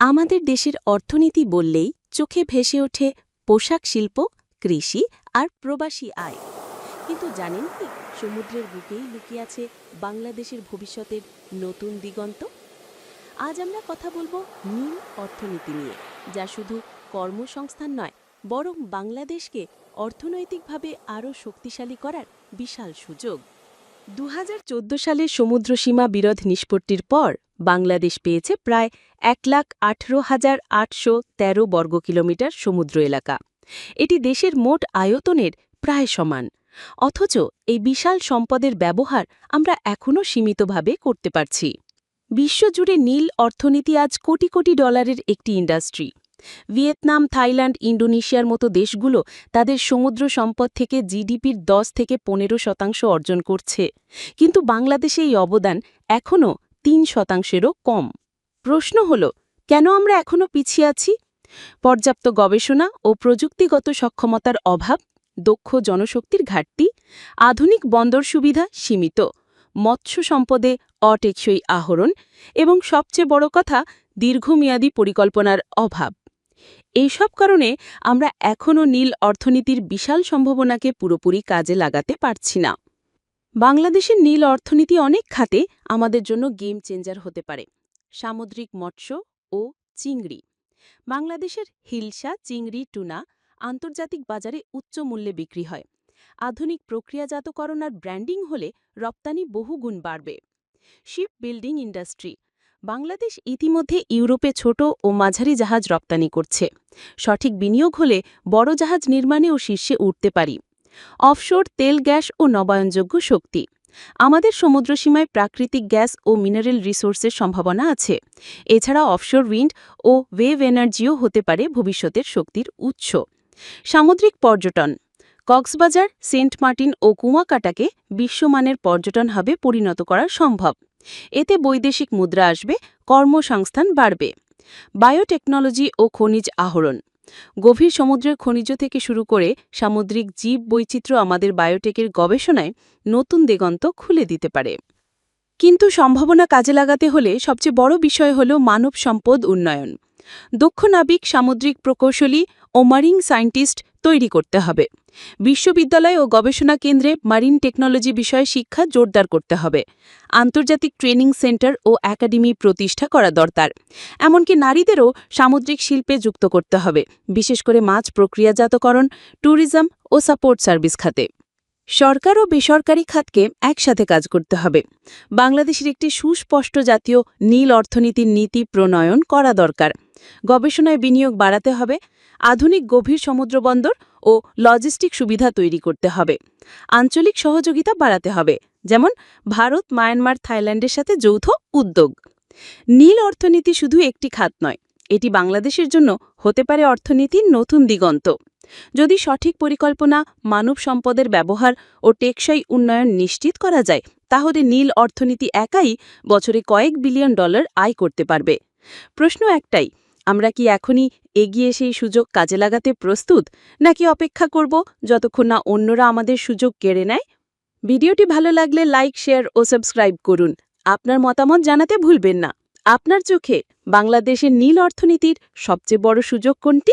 আমাদের দেশের অর্থনীতি বললেই চোখে ভেসে ওঠে পোশাক শিল্প, কৃষি আর প্রবাসী আয়। কিন্তু জানেন কি, সমুদ্রের বুকেই লুকিয়ে আছে বাংলাদেশের ভবিষ্যতের নতুন দিগন্ত? আজ আমরা কথা বলব নীল অর্থনীতি নিয়ে, যা শুধু কর্মসংস্থান নয়, বরং বাংলাদেশকে অর্থনৈতিকভাবে আরও শক্তিশালী করার বিশাল সুযোগ। দু হাজার চোদ্দ সালে সমুদ্রসীমা বিরোধ নিষ্পত্তির পর বাংলাদেশ পেয়েছে প্রায় এক লাখ আঠেরো হাজার আটশো তেরো বর্গ কিলোমিটার সমুদ্র এলাকা। এটি দেশের মোট আয়তনের প্রায় সমান। অথচ এই বিশাল সম্পদের ব্যবহার আমরা এখনও সীমিতভাবে করতে পারছি। বিশ্বজুড়ে নীল অর্থনীতি আজ কোটি কোটি ডলারের একটি ইন্ডাস্ট্রি। ভিয়েতনাম, থাইল্যান্ড ইন্ডোনেশিয়ার মতো দেশগুলো তাদের সমুদ্র সম্পদ থেকে জিডিপির দশ থেকে পনেরো শতাংশ অর্জন করছে। কিন্তু বাংলাদেশে এই অবদান এখনও তিন শতাংশেরও কম। প্রশ্ন হল, কেন আমরা এখনও পিছিয়ে আছি? পর্যাপ্ত গবেষণা ও প্রযুক্তিগত সক্ষমতার অভাব, দক্ষ জনশক্তির ঘাটতি, আধুনিক বন্দর সুবিধা সীমিত, মৎস্য সম্পদে অটেকসই আহরণ এবং সবচেয়ে বড় কথা, দীর্ঘমেয়াদী পরিকল্পনার অভাব। এইসব কারণে আমরা এখনও নীল অর্থনীতির বিশাল সম্ভাবনাকে পুরোপুরি কাজে লাগাতে পারছি না। বাংলাদেশের নীল অর্থনীতি অনেক খাতে আমাদের জন্য গেম চেঞ্জার হতে পারে। সামুদ্রিক মৎস্য ও চিংড়ি। বাংলাদেশের হিলসা চিংড়ি, টুনা আন্তর্জাতিক বাজারে উচ্চ মূল্যে বিক্রি হয়। আধুনিক প্রক্রিয়াজাতকরণ আর ব্র্যান্ডিং হলে রপ্তানি বহুগুণ বাড়বে। Ship building industry. বাংলাদেশ ইতিমধ্যে ইউরোপে ছোট ও মাঝারি জাহাজ রপ্তানি করছে। সঠিক বিনিয়োগ হলে বড় জাহাজ নির্মাণেও শীর্ষে উঠতে পারি। অফশোর তেল, গ্যাস ও নবায়নযোগ্য শক্তি। আমাদের সমুদ্রসীমায় প্রাকৃতিক গ্যাস ও মিনারেল রিসোর্সের সম্ভাবনা আছে। এছাড়া অফশোর উইন্ড ও ওয়েভ এনার্জিও হতে পারে ভবিষ্যতের শক্তির উৎস। সামুদ্রিক পর্যটন। কক্সবাজার, সেন্ট মার্টিন ও কুয়াকাটাকে বিশ্বমানের পর্যটন হাবে পরিণত করা সম্ভব। এতে বৈদেশিক মুদ্রা আসবে, কর্মসংস্থান বাড়বে। বায়োটেকনোলজি ও খনিজ আহরণ। গভীর সমুদ্রের খনিজ থেকে শুরু করে সামুদ্রিক জীব বৈচিত্র্য আমাদের বায়োটেকের গবেষণায় নতুন দিগন্ত খুলে দিতে পারে। কিন্তু সম্ভাবনা কাজে লাগাতে হলে সবচেয়ে বড় বিষয় হল মানব সম্পদ উন্নয়ন। দক্ষ নাবিক সামুদ্রিক প্রকৌশলী ও মারিন সায়েন্টিস্ট তৈরি করতে হবে। বিশ্ববিদ্যালয় ও গবেষণা কেন্দ্রে মারিন টেকনোলজি বিষয়ে শিক্ষা জোরদার করতে হবে। আন্তর্জাতিক ট্রেনিং সেন্টার ও একাডেমি প্রতিষ্ঠা করা দরকার। এমনকি নারীদেরও সামুদ্রিক শিল্পে যুক্ত করতে হবে। বিশেষ করে মাছ প্রক্রিয়াজাতকরণ, ট্যুরিজম ও সাপোর্ট সার্ভিস খাতে। সরকার ও বেসরকারি খাতকে একসাথে কাজ করতে হবে। বাংলাদেশের একটি সুস্পষ্ট জাতীয় নীল অর্থনীতির নীতি প্রণয়ন করা দরকার। গবেষণায় বিনিয়োগ বাড়াতে হবে, আধুনিক গভীর সমুদ্রবন্দর ও লজিস্টিক সুবিধা তৈরি করতে হবে। আঞ্চলিক সহযোগিতা বাড়াতে হবে, যেমন ভারত, মায়ানমার, থাইল্যান্ডের সাথে যৌথ উদ্যোগ। নীল অর্থনীতি শুধু একটি খাত নয়, এটি বাংলাদেশের জন্য হতে পারে অর্থনীতির নতুন দিগন্ত। যদি সঠিক পরিকল্পনা, মানব সম্পদের ব্যবহার ও টেকসই উন্নয়ন নিশ্চিত করা যায়, তাহলে নীল অর্থনীতি একাই বছরে কয়েক বিলিয়ন ডলার আয় করতে পারবে। প্রশ্ন একটাই, আমরা কি এখনই এগিয়ে সেই সুযোগ কাজে লাগাতে প্রস্তুত, নাকি অপেক্ষা করব যতক্ষণ না অন্যরা আমাদের সুযোগ কেড়ে নেয়? ভিডিওটি ভালো লাগলে লাইক, শেয়ার ও সাবস্ক্রাইব করুন। আপনার মতামত জানাতে ভুলবেন না। আপনার চোখে বাংলাদেশের নীল অর্থনীতির সবচেয়ে বড় সুযোগ কোনটি?